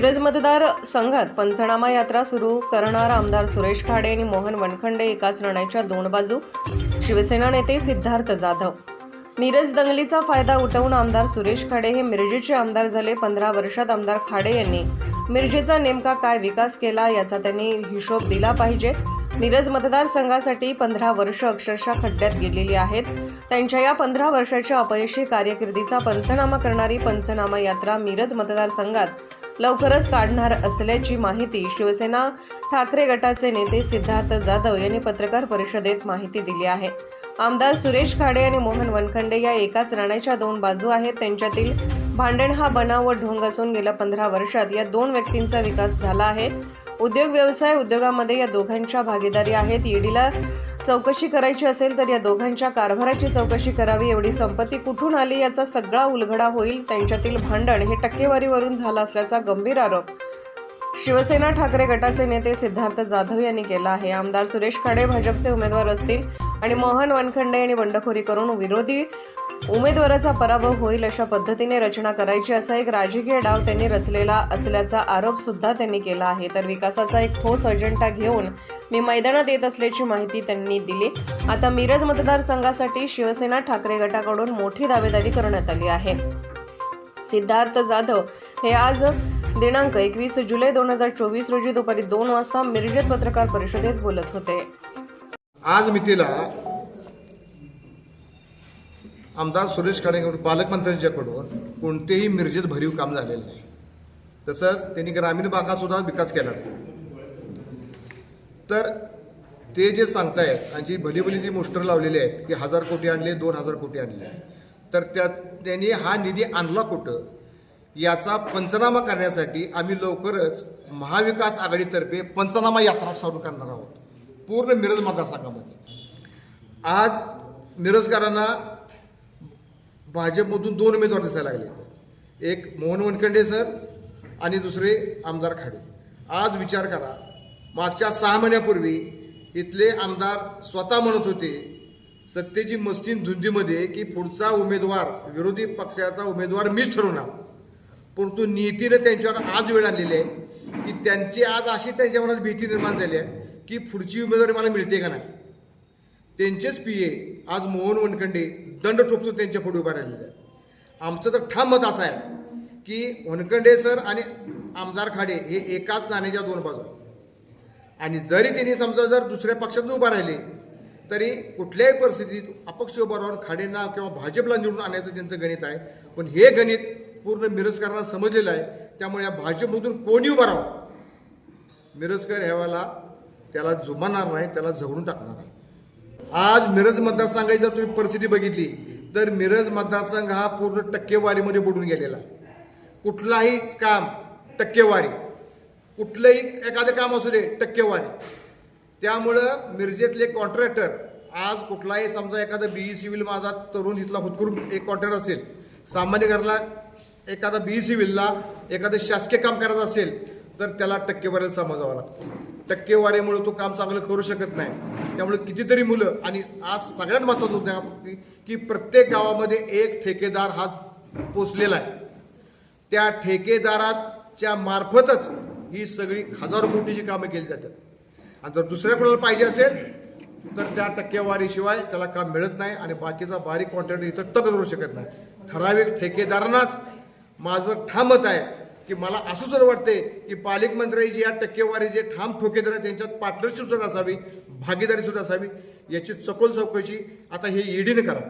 मिरज मतदार संघात पंचनामा यात्रा सुरू करणार आमदार सुरेश खाडे आणि मोहन वनखंडे एकाच लढाईच्या दोन बाजू. शिवसेना नेते सिद्धार्थ जाधव. मिरज दंगलीचा फायदा उठवून आमदार सुरेश खाडे हे मिरजेचे आमदार झाले पंधरा वर्षात आमदार खाडे यांनी. मिरजेचा नेमका काय विकास केला याचा त्यांनी हिशोब दिला पाहिजे. मिरज मतदारसंघासाठी पंधरा वर्ष अक्षरशः खड्ड्यात गेलेली आहेत. त्यांच्या या पंधरा वर्षाच्या अपयशी कार्यकिर्दीचा पंचनामा करणारी पंचनामा यात्रा मिरज मतदारसंघात लवकरच काढणार असल्याची माहिती शिवसेना ठाकरे गटाचे नेते सिद्धार्थ जाधव यांनी पत्रकार परिषदेत माहिती दिली आहे. आमदार सुरेश खाडे आणि मोहन वनखंडे या एकाच राण्याच्या दोन बाजू आहेत. त्यांच्यातील भांडण हा बनाव व ढोंग असून गेल्या पंधरा वर्षात या दोन व्यक्तींचा विकास झाला आहे. उद्योग व्यवसाय उद्योगामध्ये या दोघांच्या भागीदारी आहेत. ईडीला चौकशी करायची असेल तर या दोघांच्या कारभाराची चौकशी करावी. एवढी संपत्ती कुठून आली याचा सगळा उलगडा होईल. त्यांच्यातील भांडण हे टक्केवारीवरून झालं असल्याचा गंभीर आरोप. शिवसेना ठाकरे गटाचे नेते सिद्धार्थ जाधव यांनी केला आहे. आमदार सुरेश खाडे भाजपचे उमेदवार असतील आणि मोहन वनखंडे यांनी बंडखोरी करून विरोधी उमेदवाराचा पराभव होईल अशा पद्धतीने रचना करायची असा एक राजकीय डाव त्यांनी रचलेला असल्याचा आरोप सुद्धा त्यांनी केला आहे. तर विकासाचा एक ठोस अजेंडा घेऊन मी मैदानात येत असल्याची माहिती त्यांनी दिली. आता मिरज मतदारसंघासाठी शिवसेना ठाकरे गटाकडून मोठी दावेदारी करण्यात आली आहे. सिद्धार्थ जाधव हे आज दिनांक एकवीस जुलै दोन हजार चोवीस रोजी दुपारी दोन वाजता मिरजेत पत्रकार परिषदेत बोलत होते. आज मितीला आमदार सुरेश खाडेकडून पालकमंत्र्यांच्याकडून कोणतेही मिरजेत भरीव काम झालेलं नाही. तसंच त्यांनी ग्रामीण भागातसुद्धा विकास केला. तर ते जे सांगतायत आणि जी भली भली जी मोस्टर लावलेली आहेत की हजार कोटी आणले दोन हजार कोटी आणले तर त्या त्यांनी हा निधी आणला कुठं? याचा पंचनामा करण्यासाठी आम्ही लवकरच महाविकास आघाडीतर्फे पंचनामा यात्रा सुरू करणार आहोत. पूर्ण मिरज मतदारसंघामध्ये. आज मिरजकरांना भाजपमधून दोन उमेदवार दिसायला लागले. एक मोहन वनखंडे सर आणि दुसरे आमदार खाडे. आज विचार करा मागच्या सहा महिन्यापूर्वी इथले आमदार स्वतः म्हणत होते सत्तेची मस्तीन धुंदीमध्ये की पुढचा उमेदवार विरोधी पक्षाचा उमेदवार मीच ठरवणार परंतु नीतीनं त्यांच्यावर आज वेळ आणलेली आहे की त्यांची आज अशी त्यांच्या मनात भीती निर्माण झाली आहे की पुढची उमेदवारी मला मिळते का नाही. त्यांचेच पी ए आज मोहन वनखंडे दंड ठोकतो त्यांच्या पुढे उभा राहिलेले आहे. आमचं तर ठाम मत असं आहे की वनखंडे सर आणि आमदार खाडे हे एकाच नाण्याच्या दोन बाजू आणि जरी त्यांनी समजा जर दुसऱ्या पक्षातून उभा राहिले तरी कुठल्याही परिस्थितीत अपक्ष उभा राहून खाडेंना किंवा भाजपला निवडून आणायचं त्यांचं गणित आहे. पण हे गणित पूर्ण मिरजकरांना समजलेलं आहे. त्यामुळे या भाजपमधून कोणी उभा राहावं? मिरजकर ह्यावाला त्याला जुमानार नाही त्याला झगडून टाकणार आहे आज मिरज मतदारसंघाची जर तुम्ही परिस्थिती बघितली तर मिरज मतदारसंघ हा पूर्ण टक्केवारीमध्ये बुडून गेलेला कुठलाही काम टक्केवारी कुठलंही एखादं काम असू दे टक्केवारी. त्यामुळं मिरजेतले कॉन्ट्रॅक्टर आज कुठलाही समजा एखादा ई सिव्हिल माझा तरुण इथला हुतकरून एक कॉन्ट्रॅक्टर असेल सामान्य घराला एखादा ई सिव्हिलला एखादं शासकीय काम करायचं असेल तर त्याला टक्केवारीला समजावं लागतं. टक्केवारीमुळे तो काम चांगलं करू शकत नाही. त्यामुळे कितीतरी मुलं आणि आज सगळ्यात महत्त्वाचं होतं की प्रत्येक गावामध्ये एक ठेकेदार हा पोचलेला आहे. त्या ठेकेदाराच्या मार्फतच ही सगळी हजारो कोटीची कामं केली जातात. आणि जर दुसऱ्या कोणाला पाहिजे असेल तर त्या टक्केवारीशिवाय त्याला काम मिळत नाही आणि बाकीचा बारीक कॉन्ट्रॅक्टर इथं टक करू शकत नाही. ठराविक ठेकेदारांनाच माझं ठामत आहे की मला असं जर वाटते की पालकमंत्र्यांची या टक्केवारी जे ठाम ठोकेदार त्यांच्यात पार्टनरशिप सुद्धा असावी भागीदारी सुद्धा असावी याची सखोल चौकशी आता हे ईडीनं करा.